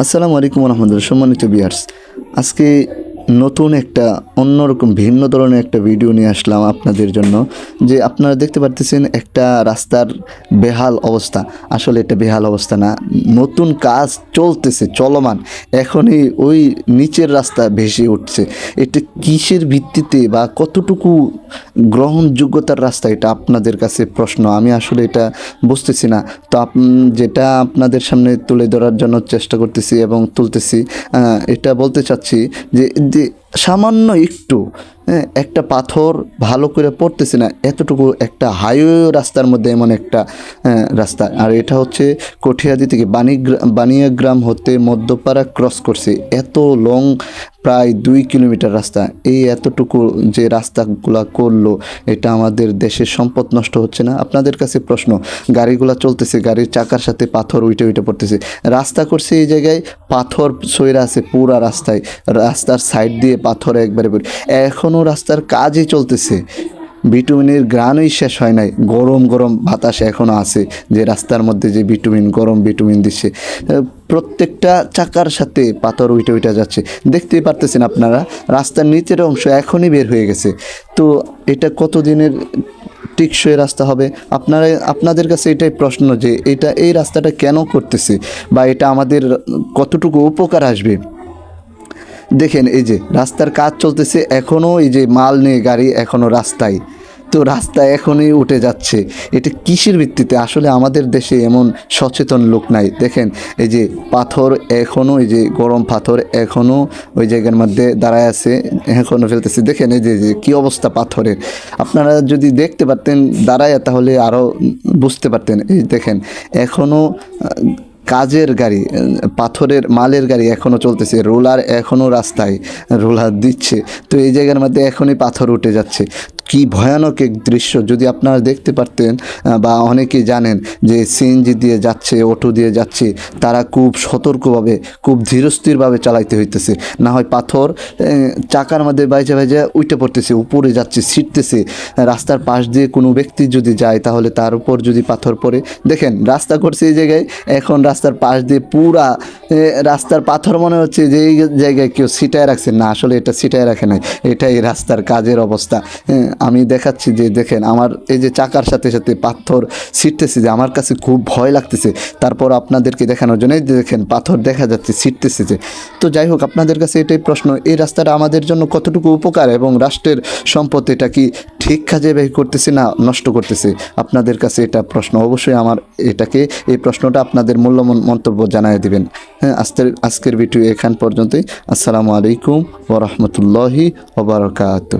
আসসালামু আলাইকুম রহমতুল্লাহ সম্মানিত বিয়ার্স আজকে নতুন একটা, অন্যরকম, ভিন্ন ধরনের একটা ভিডিও নিয়ে আসলাম আপনাদের জন্য, যে আপনারা দেখতে পারতেছেন একটা রাস্তার বেহাল অবস্থা। আসলে এটা বেহাল অবস্থা না, নতুন কাজ চলতেছে, চলমান। এখনই ওই নিচের রাস্তা ভেসে উঠছে। এটা কিসের ভিত্তিতে বা কতটুকু গ্রহণযোগ্যতার রাস্তা, এটা আপনাদের কাছে প্রশ্ন। আমি আসলে এটা বুঝতেছি না। তো আপ, যেটা আপনাদের সামনে তুলে ধরার জন্য চেষ্টা করতেছি এবং তুলতেছি এটা বলতে চাচ্ছি যে যে সামান্য একটু হ্যাঁ, একটা পাথর ভালো করে পড়তেছে না এতটুকু একটা হাইওয়ে রাস্তার মধ্যে এমন একটা আহ, রাস্তা। আর এটা হচ্ছে কঠিয়াদি থেকে বানিয়াগ্রাম হতে মধ্যপাড়া ক্রস করছে। এত লং প্রায় দুই কিলোমিটার রাস্তা। এই এতটুকু যে রাস্তাগুলা করল এটা আমাদের দেশের সম্পদ নষ্ট হচ্ছে না? আপনাদের কাছে প্রশ্ন গাড়িগুলা চলতেছে গাড়ির চাকার সাথে পাথর উইটে উইটে পড়তেছে। রাস্তা করছে এই জায়গায় পাথর সইরা আছে পুরা রাস্তায়। রাস্তার সাইড দিয়ে পাথর একবারে এখনও রাস্তার কাজই চলতেছে। বিটুমিনের গ্রানই শেষ হয় নাই। গরম গরম বাতাস এখনও আছে যে রাস্তার মধ্যে যে ভিটামিন, গরম বিটুমিন দিচ্ছে। প্রত্যেকটা চাকার সাথে পাথর উইটে উইটে যাচ্ছে। দেখতেই পারতেছেন আপনারা, রাস্তার নিচের অংশ এখনই বের হয়ে গেছে। তো এটা কতদিনের টিকসই রাস্তা হবে? আপনারা, আপনাদের কাছে এটাই প্রশ্ন যে এটা এই রাস্তাটা কেন করতেছে? বা এটা আমাদের কতটুকু উপকার আসবে? দেখেন এই যে রাস্তার কাজ চলতেছে এখনও এই যে মাল নিয়ে গাড়ি এখনও রাস্তায়। তো রাস্তা এখনই উঠে যাচ্ছে। এটা কিসের ভিত্তিতে? আসলে আমাদের দেশে এমন সচেতন লোক নাই। দেখেন, এই যে পাথর এখনও এই যে গরম পাথর এখনও ওই জায়গার মধ্যে দাঁড়ায় আছে এখনও ফেলতেছে। দেখেন এই যে যে কী অবস্থা পাথরের? আপনারা যদি দেখতে পারতেন, দাঁড়ায় তাহলে আরও বুঝতে পারতেন। এই দেখেন এখনও কাজের গাড়ি, পাথরের মালের গাড়ি এখনও চলতেছে, রোলার এখনও রাস্তায়, রোলার দিচ্ছে। তো এই জায়গার মধ্যে এখনই পাথর উঠে যাচ্ছে। কি ভয়ানক এক দৃশ্য যদি আপনারা দেখতে পারতেন বা অনেকেই জানেন যে সিএনজি দিয়ে যাচ্ছে অটো দিয়ে যাচ্ছে, তারা খুব সতর্কভাবে, খুব ধীরস্থিরভাবে চালাইতে হইতেছে। না হয় পাথর চাকার মধ্যে বাইজা বাইজা উঠে পড়তেছে, উপরে যাচ্ছে, ছিটতেছে। রাস্তার পাশ দিয়ে কোনো ব্যক্তি যদি যায়, তাহলে তার উপর যদি পাথর পড়ে, দেখেন রাস্তা করছে এই জায়গায়, এখন রাস্তার পাশ দিয়ে পুরা রাস্তার পাথর মনে হচ্ছে যে এই জায়গায় কেউ ছিটায় রাখছে। না, আসলে এটা ছিটায় রাখে নাই, এটাই রাস্তার কাজের অবস্থা। আমি দেখাচ্ছি যে দেখেন আমার এই যে চাকার সাথে সাথে পাথর ছিটতেছে যে আমার কাছে খুব ভয় লাগতেছে। তারপর আপনাদেরকে দেখানোর জন্য দেখেন পাথর দেখা যাচ্ছে, ছিটতেছে যে। তো যাই হোক, আপনাদের কাছে এটাই প্রশ্ন, এই রাস্তাটা আমাদের জন্য কতটুকু উপকার এবং রাষ্ট্রের সম্পদ এটা কি ঠিক কাজে ব্যয় করতেছে না নষ্ট করতেছে? আপনাদের কাছে এটা প্রশ্ন, অবশ্যই আমার এটাকে, এই প্রশ্নটা আপনাদের মূল্যবান মন্তব্য জানাই দিবেন। হ্যাঁ আজকের আজকের ভিডিও এখান পর্যন্তই। আসসালামু আলাইকুম ওরহমতুল্লাহি ওবরাকাতু